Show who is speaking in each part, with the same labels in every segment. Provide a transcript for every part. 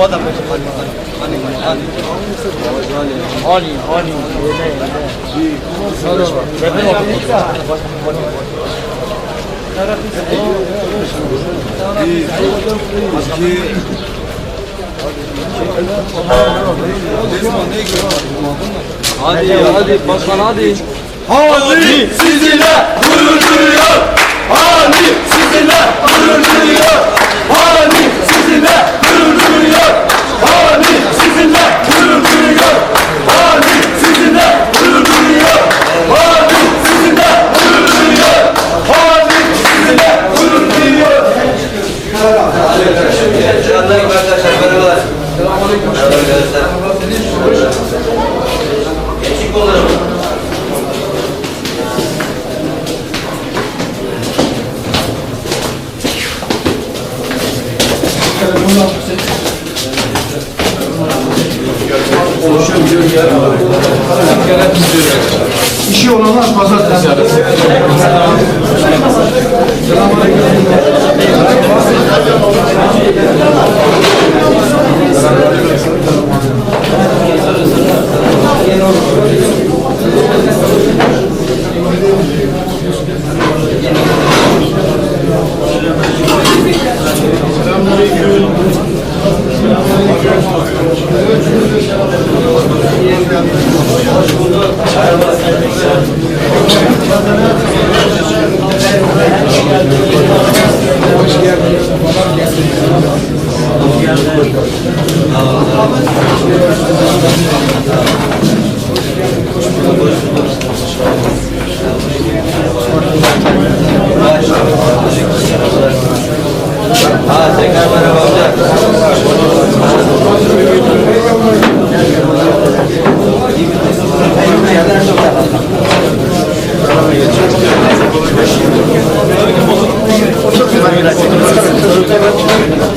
Speaker 1: Havada böyle hani hani hani hani hani hani hani Hadi hadi başkan hadi.
Speaker 2: Hani sizinle gurur duyuyor. Hani sizinle gurur duyuyor. Hani sizinle gurur Hani sizinle. Hani sizinle. Hani sizinle. Hani sizinle duyuyor.
Speaker 3: Selamünaleyküm arkadaşlar, merhabalar. Selamünaleyküm. Merhaba arkadaşlar.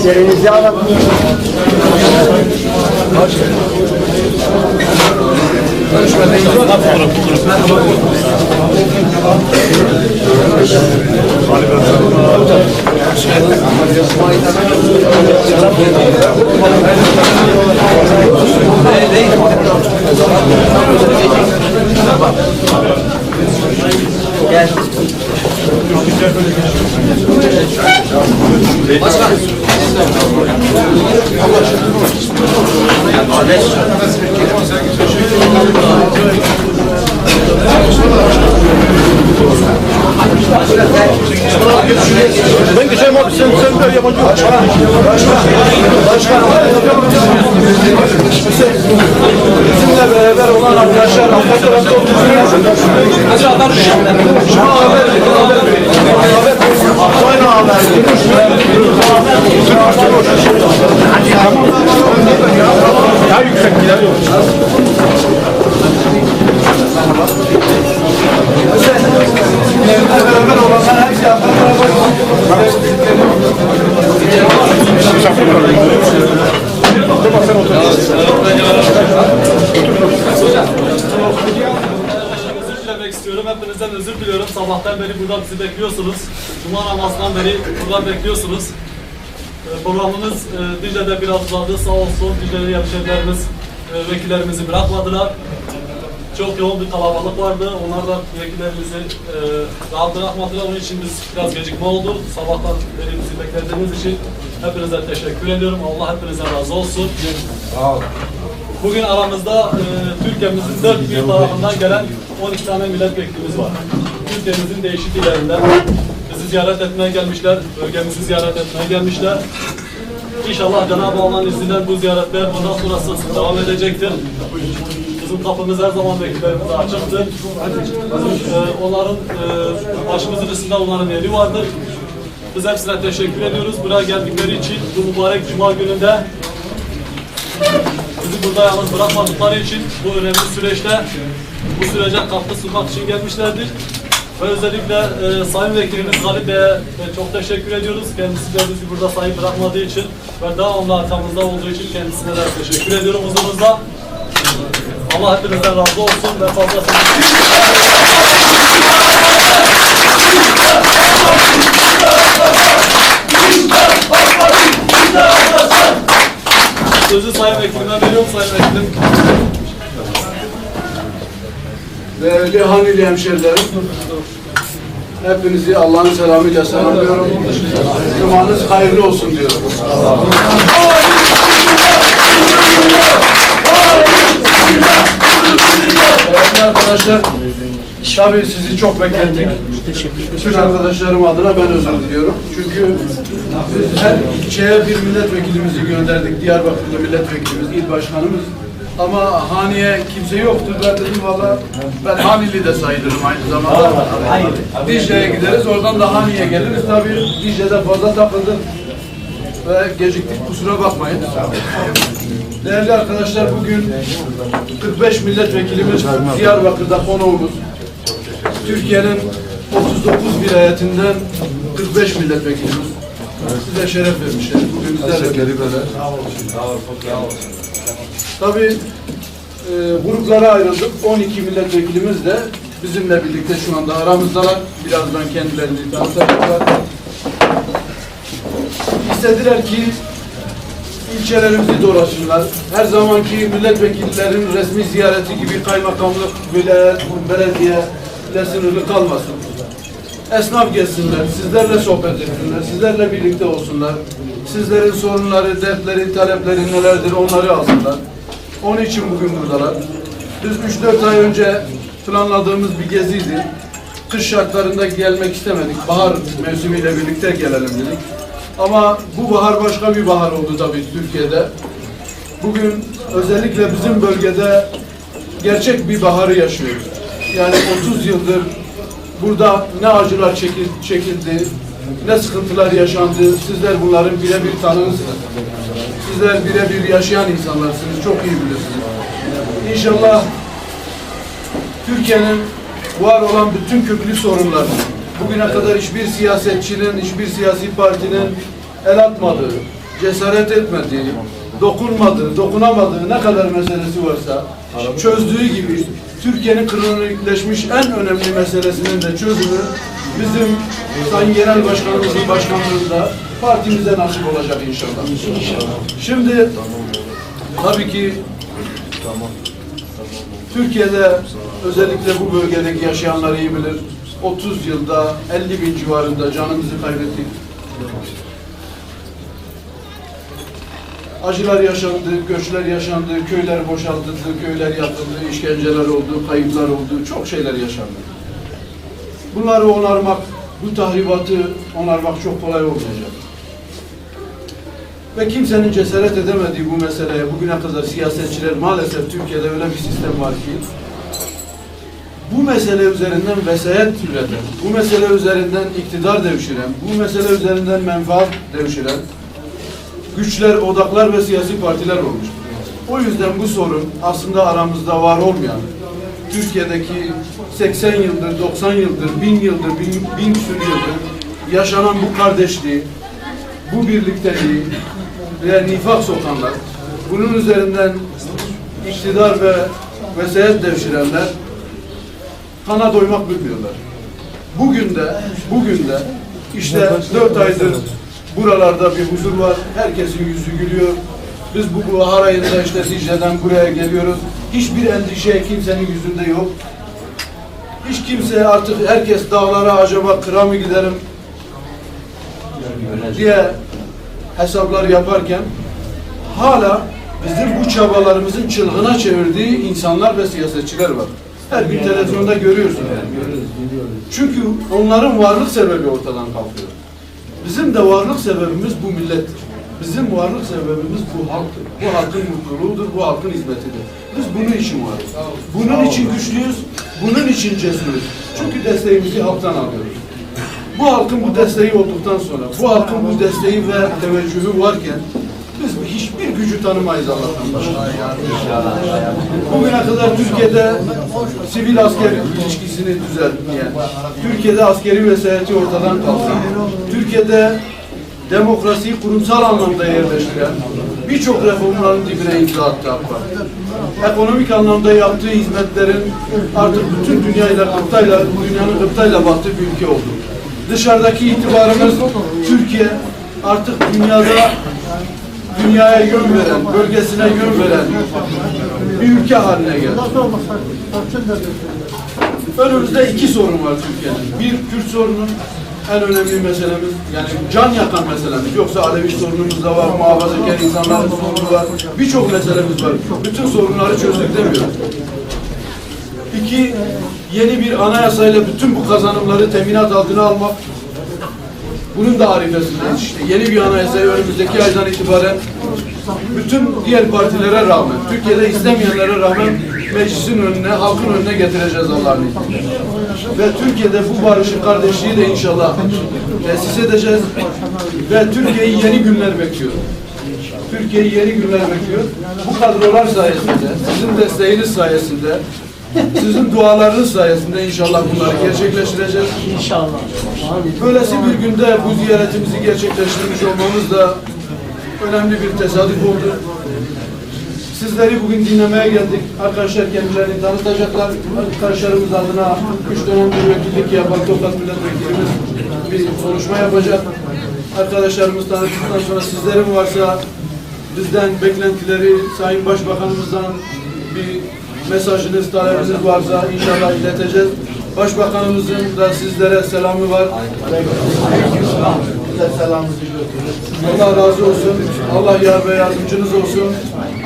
Speaker 4: Yerinizi alın. Ben geçeyim abi sen sen ver yabancı yok. Bizimle beraber olan arkadaşlar arka tarafta oturuyor. Hadi adam Şuna haber verin, haber verin. Haber verin. Sonra haber verin. Daha yüksek gider
Speaker 5: istiyorum. Hepinizden özür diliyorum. Sabahtan beri burada bizi bekliyorsunuz. Cuma namazından beri burada bekliyorsunuz. Ee, Programımız e, Dicle'de biraz uzadı. Sağ olsun Dicle'li hemşehrilerimiz e, vekillerimizi bırakmadılar. Çok yoğun bir kalabalık vardı. Onlar da vekillerimizi e, rahat bırakmadılar. Onun için biz biraz gecikme oldu. Sabahtan beri bizi beklediğiniz için hepinize teşekkür ediyorum. Allah hepinize razı olsun. Bugün aramızda e, Türkiye'mizin dört bir tarafından gelen 12 tane milletvekilimiz var. Türkiye'mizin değişik illerinden bizi ziyaret etmeye gelmişler, bölgemizi ziyaret etmeye gelmişler. İnşallah Cenab-ı Allah'ın izniyle bu ziyaretler bundan sonrası devam edecektir. Bizim kapımız her zaman vekillerimize açıktır. Bizim, e, onların e, başımızın üstünde onların yeri vardır. Biz hepsine teşekkür ediyoruz. Buraya geldikleri için bu mübarek Cuma gününde bizi burada yalnız bırakmadıkları için bu önemli süreçte bu sürece katkı sunmak için gelmişlerdir. Özellikle e, Sayın Vekilimiz Galip Bey'e e, çok teşekkür ediyoruz. Kendisi de bizi burada sayı bırakmadığı için ve devamlı arkamızda olduğu için kendisine de teşekkür ediyorum huzurunuzda. Allah hepinizden razı olsun ve fazlasını Sözü Sayın Vekilime veriyorum Sayın Vekilim.
Speaker 4: Değerli Hanili hemşerilerim, hepinizi Allah'ın selamıyla selamlıyorum. Cumanız hayırlı olsun diyorum. Değerli arkadaşlar, tabii sizi çok beklettik. Bütün arkadaşlarım adına ben özür diliyorum. Çünkü her ilçeye bir milletvekilimizi gönderdik. Diyarbakırlı milletvekilimiz, il başkanımız. Ama haneye kimse yoktu. Ben dedim valla ben Hanili de sayılırım aynı zamanda. Dicle'ye gideriz, oradan da Hani'ye geliriz. Tabii Dicle'de fazla takıldık ve geciktik kusura bakmayın. Değerli arkadaşlar bugün 45 milletvekilimiz Diyarbakır'da konuğumuz. Türkiye'nin 39 vilayetinden 45 milletvekilimiz. Size şeref vermişler. Bugün bizlerle böyle. Tabii e, gruplara ayrıldık. 12 milletvekilimiz de bizimle birlikte şu anda aramızdalar. Birazdan kendilerini tanıtacaklar. İstediler ki ilçelerimizi dolaşsınlar. Her zamanki milletvekillerinin resmi ziyareti gibi kaymakamlık, vilayet, belediyeyle sınırlı kalmasın. Esnaf gelsinler, sizlerle sohbet etsinler, sizlerle birlikte olsunlar. Sizlerin sorunları, dertleri, talepleri nelerdir onları alsınlar. Onun için bugün buradalar. Biz 3-4 ay önce planladığımız bir geziydi. Kış şartlarında gelmek istemedik. Bahar mevsimiyle birlikte gelelim dedik. Ama bu bahar başka bir bahar oldu tabii Türkiye'de. Bugün özellikle bizim bölgede gerçek bir baharı yaşıyoruz. Yani 30 yıldır burada ne acılar çekil- çekildi, ne sıkıntılar yaşandı. Sizler bunların birebir tanığısınız. Sizler birebir yaşayan insanlarsınız. Çok iyi bilirsiniz. İnşallah Türkiye'nin var olan bütün köklü sorunlar, bugüne kadar hiçbir siyasetçinin, hiçbir siyasi partinin el atmadığı, cesaret etmediği, dokunmadığı, dokunamadığı ne kadar meselesi varsa çözdüğü gibi Türkiye'nin kronikleşmiş en önemli meselesinin de çözümü bizim Sayın Genel Başkanımızın başkanlığında partimize nasip olacak inşallah. Şimdi tabii ki Türkiye'de özellikle bu bölgedeki yaşayanlar iyi bilir. 30 yılda 50 bin civarında canımızı kaybettik. Acılar yaşandı, göçler yaşandı, köyler boşaltıldı, köyler yapıldı, işkenceler oldu, kayıplar oldu, çok şeyler yaşandı. Bunları onarmak, bu tahribatı onarmak çok kolay olmayacak. Ve kimsenin cesaret edemediği bu meseleye bugüne kadar siyasetçiler maalesef Türkiye'de öyle bir sistem var ki bu mesele üzerinden vesayet üreten, bu mesele üzerinden iktidar devşiren, bu mesele üzerinden menfaat devşiren güçler, odaklar ve siyasi partiler olmuş. O yüzden bu sorun aslında aramızda var olmayan, Türkiye'deki 80 yıldır, 90 yıldır, 1000 yıldır, 1000, bin küsur yıldır yaşanan bu kardeşliği, bu birlikteliği ve nifak sokanlar, bunun üzerinden iktidar ve vesayet devşirenler kana doymak bilmiyorlar. Bugün de, bugün de işte dört aydır buralarda bir huzur var. Herkesin yüzü gülüyor. Biz bu bahar ayında işte Dicle'den buraya geliyoruz. Hiçbir endişe kimsenin yüzünde yok. Hiç kimse artık herkes dağlara acaba kıra mı giderim diye hesaplar yaparken hala bizim bu çabalarımızın çılgına çevirdiği insanlar ve siyasetçiler var. Her gün televizyonda görüyorsunuz. Çünkü onların varlık sebebi ortadan kalkıyor. Bizim de varlık sebebimiz bu millettir. Bizim varlık sebebimiz bu halktır. Bu halkın mutluluğudur, bu halkın hizmetidir. Biz bunun için varız. Bunun için güçlüyüz, bunun için cesuruz. Çünkü desteğimizi halktan alıyoruz. Bu halkın bu desteği olduktan sonra, bu halkın bu desteği ve teveccühü varken biz hiçbir gücü tanımayız Allah'tan başka. Bugüne kadar Türkiye'de sivil asker ilişkisini düzeltmeyen, Türkiye'de askeri vesayeti ortadan kaldıran, Türkiye'de demokrasiyi kurumsal anlamda yerleştiren, birçok reformların dibine imza attı AK. Ekonomik anlamda yaptığı hizmetlerin artık bütün dünyayla, gıptayla, dünyanın gıptayla baktığı bir ülke oldu. Dışarıdaki itibarımız Türkiye artık dünyada dünyaya yön veren, bölgesine yön veren bir ülke haline geldi. Önümüzde iki sorun var Türkiye'nin. Bir, Kürt sorunu en önemli meselemiz. Yani can yakan meselemiz. Yoksa Alevi sorunumuz da var, muhafazakar insanların sorunu var. Birçok meselemiz var. Bütün sorunları çözdük demiyoruz. İki, yeni bir anayasayla bütün bu kazanımları teminat altına almak. Bunun da arifesindeyiz işte. Yeni bir anayasayı önümüzdeki aydan itibaren bütün diğer partilere rağmen, Türkiye'de istemeyenlere rağmen meclisin önüne, halkın önüne getireceğiz Allah'ın izniyle. Ve Türkiye'de bu barışı, kardeşliği de inşallah tesis edeceğiz. Ve Türkiye'yi yeni günler bekliyor. Türkiye'yi yeni günler bekliyor. Bu kadrolar sayesinde, sizin desteğiniz sayesinde, sizin dualarınız sayesinde inşallah bunları gerçekleştireceğiz. İnşallah. Böylesi bir günde bu ziyaretimizi gerçekleştirmiş olmamız da önemli bir tesadüf oldu. Sizleri bugün dinlemeye geldik. Arkadaşlar kendilerini tanıtacaklar. Arkadaşlarımız adına üç dönemdir vekillik yapan Tokat Milletvekilimiz bir konuşma yapacak. Arkadaşlarımız tanıttıktan sonra sizlerin varsa bizden beklentileri Sayın Başbakanımızdan bir mesajınız, talebiniz varsa inşallah ileteceğiz. Başbakanımızın da sizlere selamı var. Allah razı olsun. Allah yar ve yardımcınız olsun.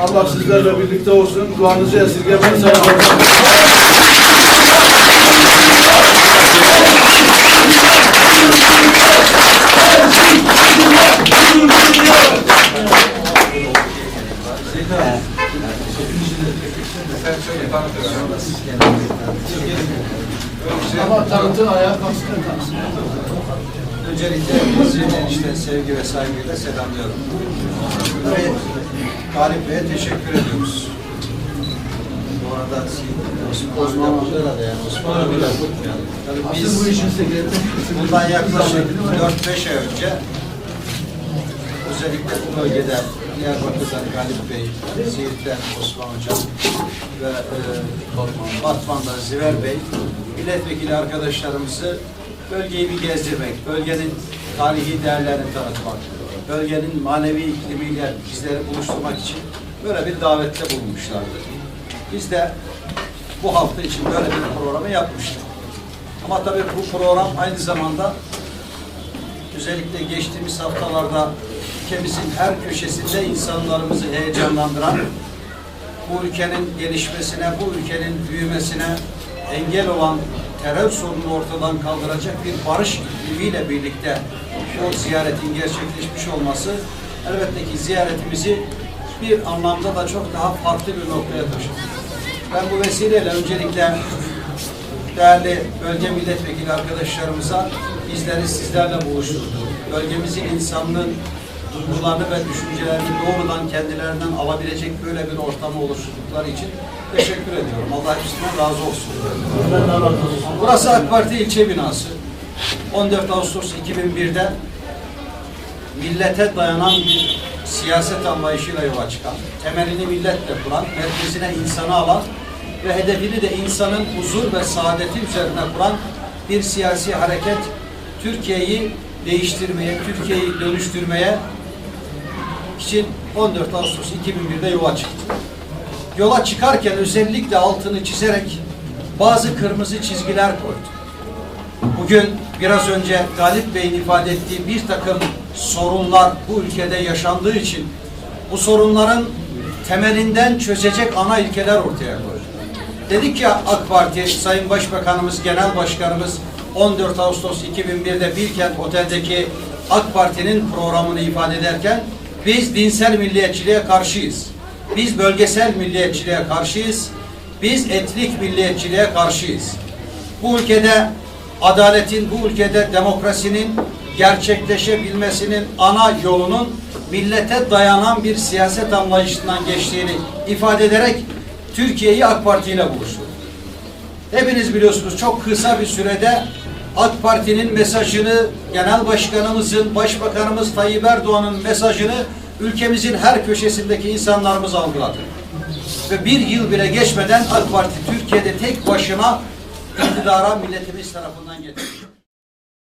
Speaker 4: Allah sizlerle birlikte olsun. Duanızı esirgemeyin.
Speaker 6: Osman Osman burada da yani Osman de yani. Tabii
Speaker 4: Asıl bu
Speaker 6: biz
Speaker 4: işin
Speaker 6: bundan yaklaşık 4-5 ay önce özellikle bu bölgede Diyarbakır'dan Galip Bey, Siirt'ten Osman Hocam ve e, Batman'dan Ziver Bey milletvekili arkadaşlarımızı bölgeyi bir gezdirmek, bölgenin tarihi değerlerini tanıtmak, bölgenin manevi iklimiyle bizleri buluşturmak için böyle bir davette bulunmuşlardı. Biz de bu hafta için böyle bir programı yapmıştık. Ama tabii bu program aynı zamanda özellikle geçtiğimiz haftalarda ülkemizin her köşesinde insanlarımızı heyecanlandıran, bu ülkenin gelişmesine, bu ülkenin büyümesine engel olan terör sorununu ortadan kaldıracak bir barış iklimiyle birlikte o ziyaretin gerçekleşmiş olması elbette ki ziyaretimizi bir anlamda da çok daha farklı bir noktaya taşıdı. Ben bu vesileyle öncelikle değerli bölge milletvekili arkadaşlarımıza bizleri sizlerle buluşturdu. Bölgemizin insanlığın duygularını ve düşüncelerini doğrudan kendilerinden alabilecek böyle bir ortamı oluşturdukları için teşekkür ediyorum. Allah hepsinden razı olsun. Burası AK Parti ilçe binası. 14 Ağustos 2001'de millete dayanan bir siyaset anlayışıyla yola çıkan, temelini milletle kuran, merkezine insanı alan ve hedefini de insanın huzur ve saadeti üzerine kuran bir siyasi hareket Türkiye'yi değiştirmeye, Türkiye'yi dönüştürmeye için 14 Ağustos 2001'de yola çıktı. Yola çıkarken özellikle altını çizerek bazı kırmızı çizgiler koydu. Bugün biraz önce Galip Bey'in ifade ettiği bir takım sorunlar bu ülkede yaşandığı için bu sorunların temelinden çözecek ana ilkeler ortaya koydu. Dedik ya AK Parti, Sayın Başbakanımız, Genel Başkanımız 14 Ağustos 2001'de Bilkent Otel'deki AK Parti'nin programını ifade ederken biz dinsel milliyetçiliğe karşıyız. Biz bölgesel milliyetçiliğe karşıyız. Biz etnik milliyetçiliğe karşıyız. Bu ülkede adaletin, bu ülkede demokrasinin gerçekleşebilmesinin ana yolunun millete dayanan bir siyaset anlayışından geçtiğini ifade ederek Türkiye'yi AK Parti ile buluşturdu. Hepiniz biliyorsunuz çok kısa bir sürede AK Parti'nin mesajını, Genel Başkanımızın, Başbakanımız Tayyip Erdoğan'ın mesajını ülkemizin her köşesindeki insanlarımız algıladı. Ve bir yıl bile geçmeden AK Parti Türkiye'de tek başına iktidara milletimiz tarafından getirildi.